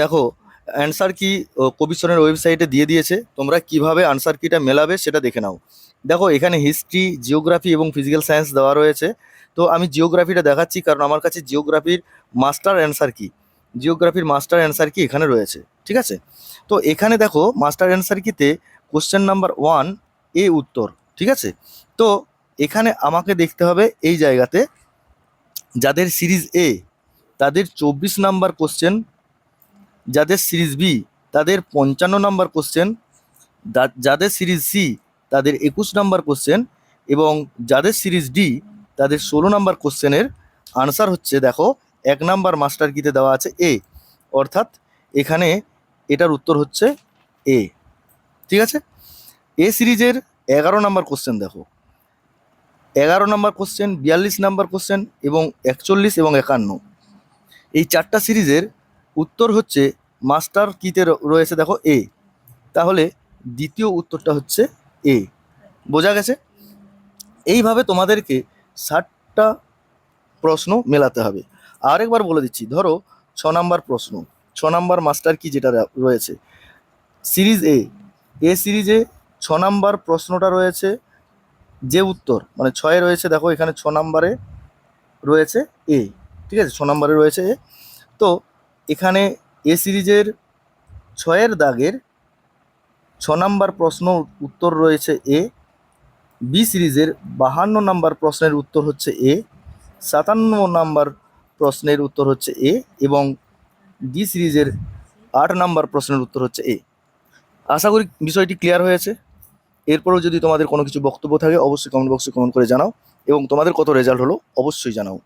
দেখো অ্যান্সার কি কবিশনের ওয়েবসাইটে দিয়ে দিয়েছে, তোমরা কীভাবে আনসার কিটা মেলাবে সেটা দেখে নাও। দেখো, এখানে হিস্ট্রি জিওগ্রাফি এবং ফিজিক্যাল সায়েন্স দেওয়া রয়েছে। তো আমি জিওগ্রাফিটা দেখাচ্ছি, কারণ আমার কাছে জিওগ্রাফির মাস্টার অ্যান্সার কি জিওগ্রাফির মাস্টার অ্যান্সার কি এখানে রয়েছে, ঠিক আছে? তো এখানে দেখো মাস্টার অ্যান্সার কিতে কোশ্চেন নাম্বার ওয়ান এ উত্তর, ঠিক আছে? তো এখানে আমাকে দেখতে হবে এই জায়গাতে, যাদের সিরিজ এ তাদের চব্বিশ নাম্বার কোশ্চেন যাদের সিরিজ বি, তাদের পঞ্চান্ন নাম্বার কোশ্চেন যাদের সিরিজ সি, তাদের একুশ নাম্বার কোশ্চেন এবং যাদের সিরিজ ডি, তাদের ষোলো নাম্বার কোশ্চেনের আনসার হচ্ছে দেখো, এক নাম্বার মাস্টার কিতে দেওয়া আছে এ অর্থাৎ এখানে এটার উত্তর হচ্ছে এ ঠিক আছে? এ সিরিজের এগারো নাম্বার কোশ্চেন দেখো। এগারো নাম্বার কোশ্চেন বিয়াল্লিশ নাম্বার কোশ্চেন এবং একচল্লিশ এবং একান্ন। এই চারটা সিরিজের উত্তর হচ্ছে মাস্টার কিতে রয়েছে দেখো এ। তাহলে দ্বিতীয় উত্তরটা হচ্ছে এ। বোঝা গেছে? এইভাবে তোমাদেরকে ষাটটা প্রশ্ন মেলাতে হবে। আরেকবার বলে দিচ্ছি, ধরো ছ নাম্বার প্রশ্ন, ছ নাম্বার মাস্টার কি যেটা রয়েছে? সিরিজ এ এ সিরিজে ছ নাম্বার প্রশ্নটা রয়েছে যে উত্তর মানে ছয়ে রয়েছে দেখো এখানে ছ নাম্বারে রয়েছে এ, ঠিক আছে? ছ নাম্বারে রয়েছে এ। তো এখানে এ সিরিজের ছয়ের দাগের ছ নাম্বার প্রশ্ন উত্তর রয়েছে এ, বি সিরিজের বাহান্ন নাম্বার প্রশ্নের উত্তর হচ্ছে এ, সাতান্ন নাম্বার প্রশ্নের উত্তর হচ্ছে এ এবং ডি সিরিজের আট নাম্বার প্রশ্নের উত্তর হচ্ছে এ। আশা করি বিষয়টি ক্লিয়ার হয়েছে। এরপরেও যদি তোমাদের কোনো কিছু বক্তব্য থাকে, অবশ্যই কমেন্ট বক্সে কমেন্ট করে জানাও এবং তোমাদের কত রেজাল্ট হলো অবশ্যই জানাও।